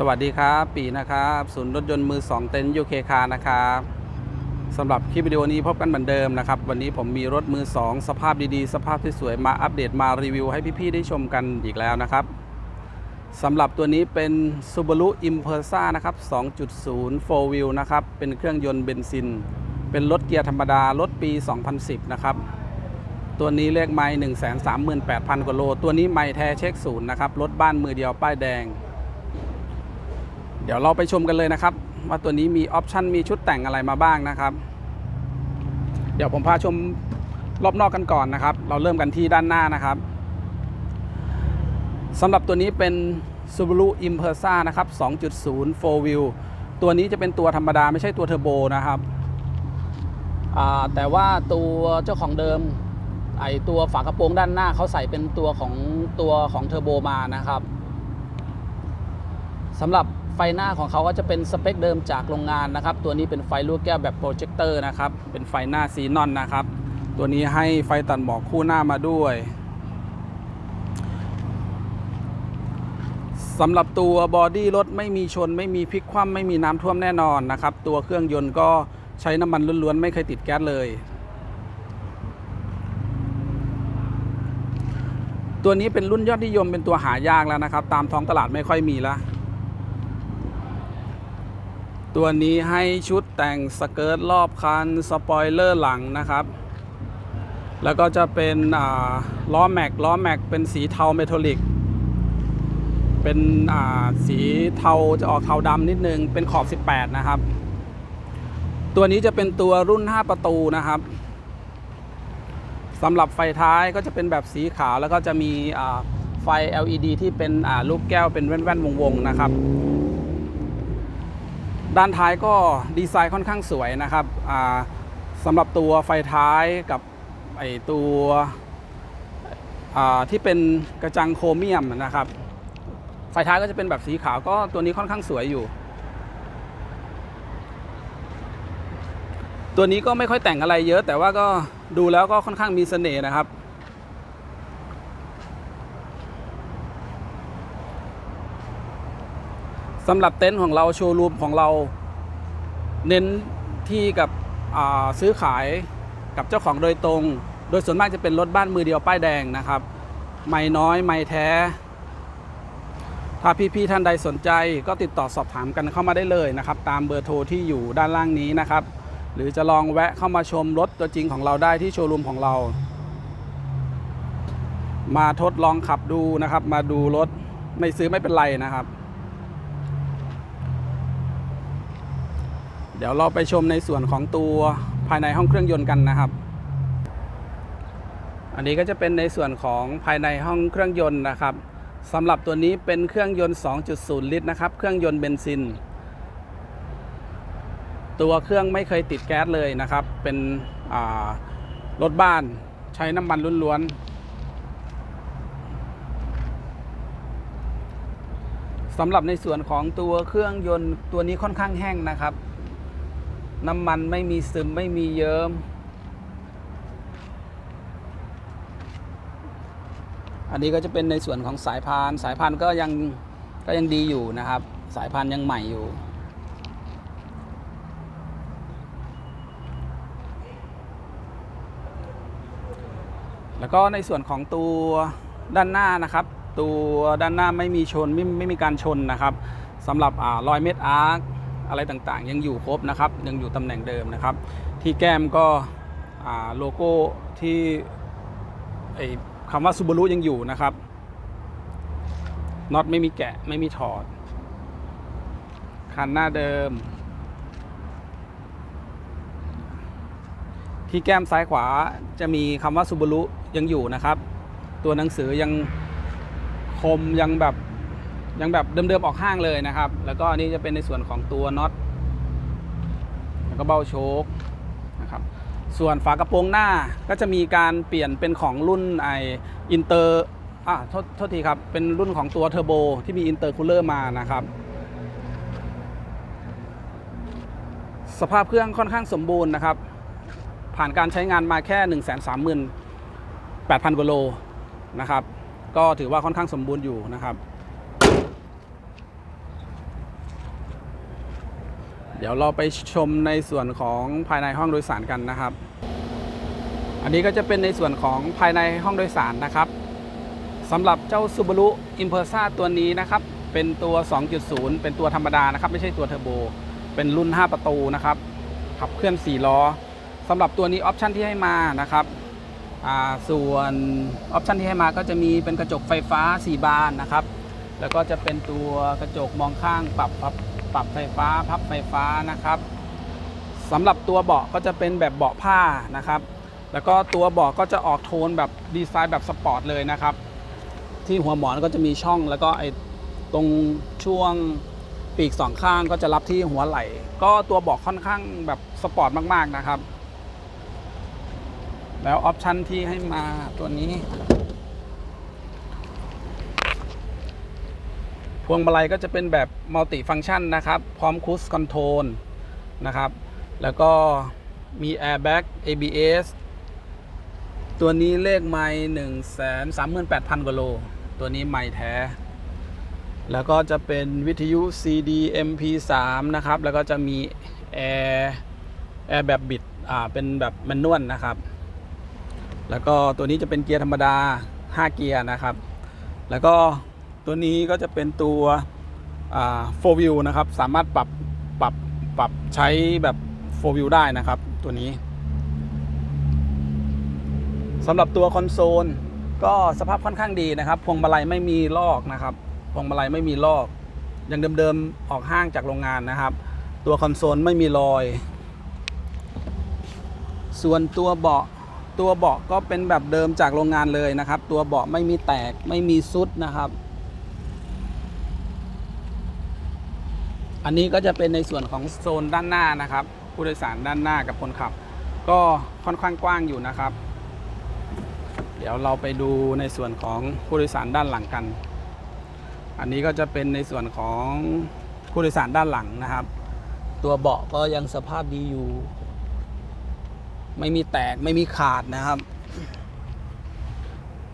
สวัสดีครับ ปีนะครับศูนย์รถยนต์มือ2เต็นท์ยูเคคานะครับสำหรับคลิปวิดีโอนี้พบกันเหมือนเดิมนะครับ วันนี้ผมมีรถมือ2สภาพดีๆ สภาพที่สวยมาอัปเดตมารีวิวให้พี่ๆได้ชมกันอีกแล้วนะครับสำหรับตัวนี้เป็น Subaru Impreza นะครับ 2.0 4 wheel นะครับ เป็นเครื่องยนต์เบนซิน เป็นรถเกียร์ธรรมดา รถปี 2010 นะครับ ตัวนี้เลขไม้138,000 กว่าโล ตัวนี้ไม้แท้เช็คศูนย์นะครับ รถบ้านมือเดียวป้ายแดง เดี๋ยวเราไปชมกันเลยนะครับ ว่าตัวนี้มีออปชันมีชุดแต่งอะไรมาบ้างนะครับ เดี๋ยวผมพาชมรอบนอกกันก่อนนะครับ เราเริ่มกันที่ด้านหน้านะครับสำหรับตัวนี้เป็น Subaru Impreza นะครับ 2.0 4 wheel ตัวนี้จะเป็นตัวธรรมดาไม่ใช่ตัวเทอร์โบนะครับแต่ว่าตัวเจ้าของเดิมไอตัวฝากระโปรงด้านหน้าเขาใส่เป็นตัวของตัวของเทอร์โบมานะครับสำหรับ ไฟหน้าของเขาก็จะเป็นสเปคเดิมจากโรงงานนะครับ ตัวนี้เป็นไฟลูกแก้วแบบโปรเจคเตอร์นะครับ เป็นไฟหน้าซีนอนนะครับ ตัวนี้ให้ไฟตัดหมอกคู่หน้ามาด้วยสำหรับตัวบอดี้รถไม่มีชน ไม่มีพลิกคว่ำไม่มีน้ำท่วมแน่นอนนะครับ ตัวเครื่องยนต์ก็ใช้น้ำมันล้วนๆ ไม่เคยติดแก๊สเลย ตัวนี้เป็นรุ่นยอดนิยมเป็นตัวหายากแล้วนะครับ ตามท้องตลาดไม่ค่อยมีแล้ว ตัวนี้ให้ชุดแต่งสเกิร์ตรอบคันสปอยเลอร์หลังนะครับ แล้วก็จะเป็นล้อแม็กล้อแม็กเป็นสีเทาเมทัลลิก เป็นสีเทาจะออกเทาดำนิดนึง เป็นขอบ 18 นะครับ ตัวนี้จะเป็นตัวรุ่น 5 ประตูนะครับสำหรับไฟท้ายก็จะเป็นแบบสีขาวแล้วก็จะมีไฟ LED ที่เป็นอ่าลูกแก้วเป็นแว่นๆวงๆนะครับ ด้านท้ายก็ดีไซน์ค่อนข้างสวยนะครับสำหรับตัวไฟท้ายกับไอตัวที่เป็นกระจังโครเมียมนะครับ ไฟท้ายก็จะเป็นแบบสีขาวก็ตัวนี้ค่อนข้างสวยอยู่ ตัวนี้ก็ไม่ค่อยแต่งอะไรเยอะ แต่ว่าก็ดูแล้วก็ค่อนข้างมีเสน่ห์นะครับ สำหรับเต็นท์ของเราโชว์รูมของเรา เน้นที่กับซื้อขายกับเจ้าของโดยตรง โดยส่วนมากจะเป็นรถบ้านมือเดียวป้ายแดงนะครับ ไม่น้อยไม่แท้ ถ้าพี่ๆท่านใดสนใจก็ติดต่อสอบถามกันเข้ามาได้เลยนะครับ ตามเบอร์โทรที่อยู่ด้านล่างนี้นะครับ หรือจะลองแวะเข้ามาชมรถตัวจริงของเราได้ที่โชว์รูมของเรา มาทดลองขับดูนะครับ มาดูรถไม่ซื้อไม่เป็นไรนะครับ เดี๋ยวเราไปชมในส่วนของตัวภายในห้องเครื่องยนต์กันนะครับ อันนี้ก็จะเป็นในส่วนของภายในห้องเครื่องยนต์นะครับสำหรับตัวนี้เป็นเครื่องยนต์ 2.0 ลิตรนะครับ เครื่องยนต์เบนซิน ตัวเครื่องไม่เคยติดแก๊สเลยนะครับ เป็นรถบ้านใช้น้ำมันล้วนๆสำหรับในส่วนของตัวเครื่องยนต์ตัวนี้ค่อนข้างแห้งนะครับ น้ำมันไม่มีซึมไม่มีเยิ้ม อันนี้ก็จะเป็นในส่วนของสายพาน สายพานก็ยังก็ยังดีอยู่นะครับ สายพานยังใหม่อยู่ แล้วก็ในส่วนของตัวด้านหน้านะครับ ตัวด้านหน้าไม่มีชนไม่ไม่มีการชนนะครับสำหรับอ่ารอยเม็ดอาร์ค อะไรต่างๆ ยังอยู่ครบนะครับ ยังอยู่ตำแหน่งเดิมนะครับ ที่แก้มก็โลโก้ที่คำว่าซูบารุยังอยู่นะครับน็อตไม่มีแกะไม่มีถอด คันหน้าเดิม ที่แก้มซ้ายขวาจะมีคำว่าซูบารุยังอยู่นะครับ ตัวหนังสือยังคมยังแบบ ยังแบบเดิมๆออกห้างเลยนะครับ แล้วก็อันนี้จะเป็นในส่วนของตัวน็อตแล้วก็เบ้าโชคนะครับ ส่วนฝากระโปรงหน้าก็จะมีการเปลี่ยนเป็นของรุ่นไออินเตอร์อะโทษโทษทีครับ เป็นรุ่นของตัวเทอร์โบที่มีอินเตอร์คูลเลอร์มานะครับ สภาพเครื่องค่อนข้างสมบูรณ์นะครับ ผ่านการใช้งานมาแค่ 1 3 8 0 0 0กว่าโลนะครับ ก็ถือว่าค่อนข้างสมบูรณ์อยู่นะครับ เดี๋ยวเราไปชมในส่วนของภายในห้องโดยสารกันนะครับ อันนี้ก็จะเป็นในส่วนของภายในห้องโดยสารนะครับสำหรับเจ้า Subaru Impreza ตัวนี้นะครับ เป็นตัว 2.0 เป็นตัวธรรมดานะครับ ไม่ใช่ตัวเทอร์โบ เป็นรุ่น 5 ประตูนะครับ ขับเคลื่อน 4 ล้อสำหรับตัวนี้ออปชันที่ให้มานะครับอ่าส่วนออปชันที่ให้มาก็จะมีเป็นกระจกไฟฟ้า 4 บานนะครับ แล้วก็จะเป็นตัวกระจกมองข้างปรับ ปรับไฟฟ้าพับไฟฟ้านะครับสำหรับตัวเบาะก็จะเป็นแบบเบาะผ้านะครับ แล้วก็ตัวเบาะก็จะออกโทนแบบดีไซน์แบบสปอร์ตเลยนะครับ ที่หัวหมอนก็จะมีช่องแล้วก็ไอ้ตรงช่วงปีกสองข้างก็จะรับที่หัวไหล่ ก็ตัวเบาะค่อนข้างแบบสปอร์ตมาก ๆนะครับ แล้วออปชันที่ให้มาตัวนี้ พวงมาลัยก็จะเป็นแบบมัลติฟัง c t ชันนะครับ พร้อมคูสคอนโทรลนะครับ แล้วก็มี Airbag ABS ตัวนี้เลขไม่หนึ่งแสนสามหมื่นแปดพันกว่าโล ตัวนี้ไม่แท้ แล้วก็จะเป็นวิทยุ CD MP3 นะครับ แล้วก็จะมีแอร์แอร์แบบบิด อ่า เป็นแบบแมนนวลนะครับ แล้วก็ตัวนี้จะเป็นเกียร์ธรรมดา 5 เกียร์นะครับ แล้วก็ ตัวนี้ก็จะเป็นตัวโฟวิวนะครับ สามารถปรับปรับปรับใช้แบบโฟวิวได้นะครับ ตัวนี้สำหรับตัวคอนโซลก็สภาพค่อนข้างดีนะครับพวงมาลัยไม่มีลอกนะครับพวงมาลัยไม่มีลอกยังเดิมๆออกห้างจากโรงงานนะครับ ตัวคอนโซลไม่มีรอย ส่วนตัวเบาะตัวเบาะก็เป็นแบบเดิมจากโรงงานเลยนะครับ ตัวเบาะไม่มีแตกไม่มีซุดนะครับ อันนี้ก็จะเป็นในส่วนของโซนด้านหน้านะครับ ผู้โดยสารด้านหน้ากับคนขับ ก็ค่อนข้างกว้างอยู่นะครับ เดี๋ยวเราไปดูในส่วนของผู้โดยสารด้านหลังกัน อันนี้ก็จะเป็นในส่วนของผู้โดยสารด้านหลังนะครับ ตัวเบาะก็ยังสภาพดีอยู่ ไม่มีแตกไม่มีขาดนะครับ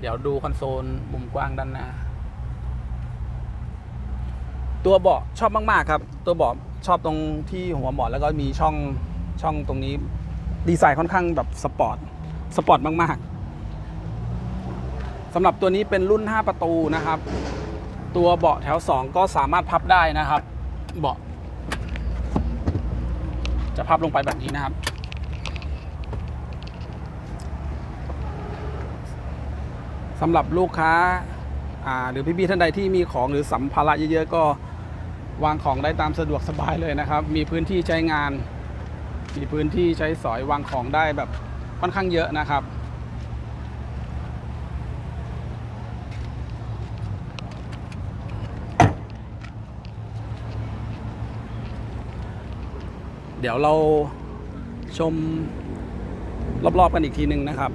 เดี๋ยวดูคอนโซลมุมกว้างด้านหน้า ตัวเบาะชอบมากๆครับ ตัวเบาะชอบตรงที่หัวเบาะแล้วก็มีช่องช่องตรงนี้ ดีไซน์ค่อนข้างแบบสปอร์ตสปอร์ตมากๆสำหรับตัวนี้เป็นรุ่น 5 ประตูนะครับ ตัวเบาะแถว 2 ก็สามารถพับได้นะครับ เบาะจะพับลงไปแบบนี้นะครับ สำหรับลูกค้าอ่าหรือพี่ๆท่านใดที่มีของหรือสัมภาระเยอะๆก็ วางของได้ตามสะดวกสบายเลยนะครับ มีพื้นที่ใช้งาน มีพื้นที่ใช้สอยวางของได้แบบค่อนข้างเยอะนะครับ เดี๋ยวเราชมรอบๆกันอีกทีหนึ่งนะครับ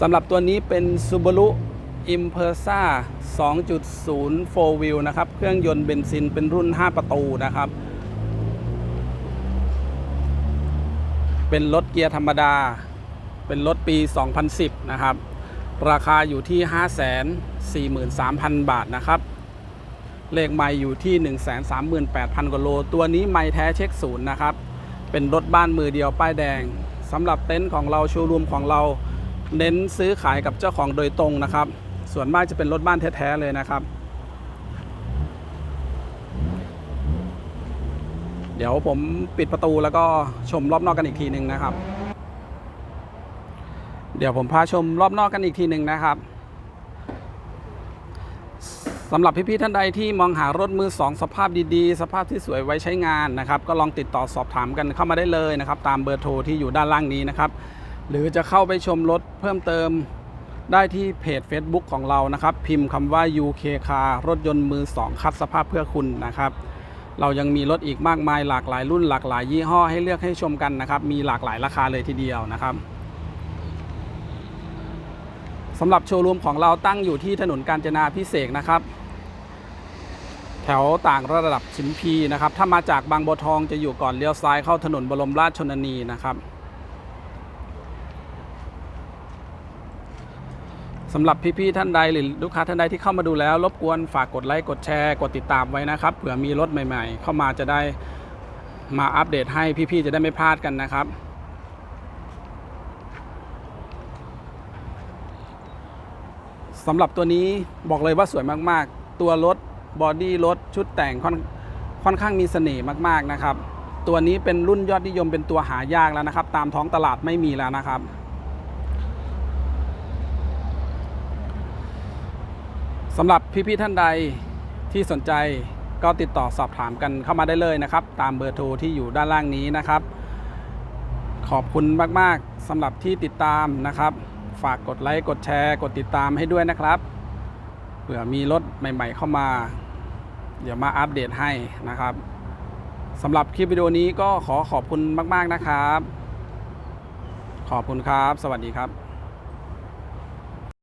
สำหรับตัวนี้เป็น Subaru Impreza 2.0 4 wheel นะครับ เครื่องยนต์เบนซินเป็นรุ่น 5 ประตูนะครับ เป็นรถเกียร์ธรรมดา เป็นรถปี 2010 นะครับ ราคาอยู่ที่ 543,000 บาทนะครับ เลขไม่อยู่ที่ 138,000 กว่าโล ตัวนี้ไม่แท้เช็คศูนย์นะครับ เป็นรถบ้านมือเดียวป้ายแดงสำหรับเต็นท์ของเราโชว์รูมของเราเน้นซื้อขายกับเจ้าของโดยตรงนะครับ ส่วนมากจะเป็นรถบ้านแท้ๆเลยนะครับ เดี๋ยวผมปิดประตูแล้วก็ชมรอบนอกกันอีกทีหนึ่งนะครับ เดี๋ยวผมพาชมรอบนอกกันอีกทีหนึ่งนะครับสำหรับพี่ๆท่านใดที่มองหารถมือสองสภาพดีๆ สภาพที่สวยไว้ใช้งานนะครับ ก็ลองติดต่อสอบถามกันเข้ามาได้เลยนะครับ ตามเบอร์โทรที่อยู่ด้านล่างนี้นะครับ หรือจะเข้าไปชมรถเพิ่มเติม ได้ที่เพจ Facebook ของเรานะครับ พิมพ์คำว่า UK Car รถยนต์มือ 2 คัดสภาพเพื่อคุณนะครับ เรายังมีรถอีกมากมายหลากหลายรุ่นหลากหลายยี่ห้อให้เลือกให้ชมกันนะครับ มีหลากหลายราคาเลยทีเดียวนะครับสำหรับโชว์รูมของเราตั้งอยู่ที่ถนนกาญจนาพิเศษนะครับ แถวต่างระดับชิมพีนะครับ ถ้ามาจากบางบัวทองจะอยู่ก่อนเลี้ยวซ้ายเข้าถนนบรมราชชนนีนะครับ สำหรับพี่ๆท่านใดหรือลูกค้าท่านใดที่เข้ามาดูแล้ว รบกวนฝากกดไลค์กดแชร์กดติดตามไว้นะครับเผื่อมีรถใหม่ๆ เข้ามาจะได้มาอัปเดตให้พี่ๆจะได้ไม่พลาดกันนะครับ สำหรับตัวนี้บอกเลยว่าสวยมากๆ ตัวรถบอดี้รถชุดแต่งค่อนค่อนข้างมีเสน่ห์มากๆนะครับ ตัวนี้เป็นรุ่นยอดนิยมเป็นตัวหายากแล้วนะครับ ตามท้องตลาดไม่มีแล้วนะครับ สำหรับพี่ๆท่านใดที่สนใจก็ติดต่อสอบถามกันเข้ามาได้เลยนะครับ ตามเบอร์โทรที่อยู่ด้านล่างนี้นะครับ ขอบคุณมากๆสำหรับที่ติดตามนะครับ ฝากกดไลค์กดแชร์ กดติดตามให้ด้วยนะครับเผื่อมีรถใหม่ ๆ เข้ามา เดี๋ยวมาอัปเดตให้นะครับสำหรับคลิปวิดีโอนี้ก็ขอขอบคุณมาก ๆนะครับ ขอบคุณครับ สวัสดีครับ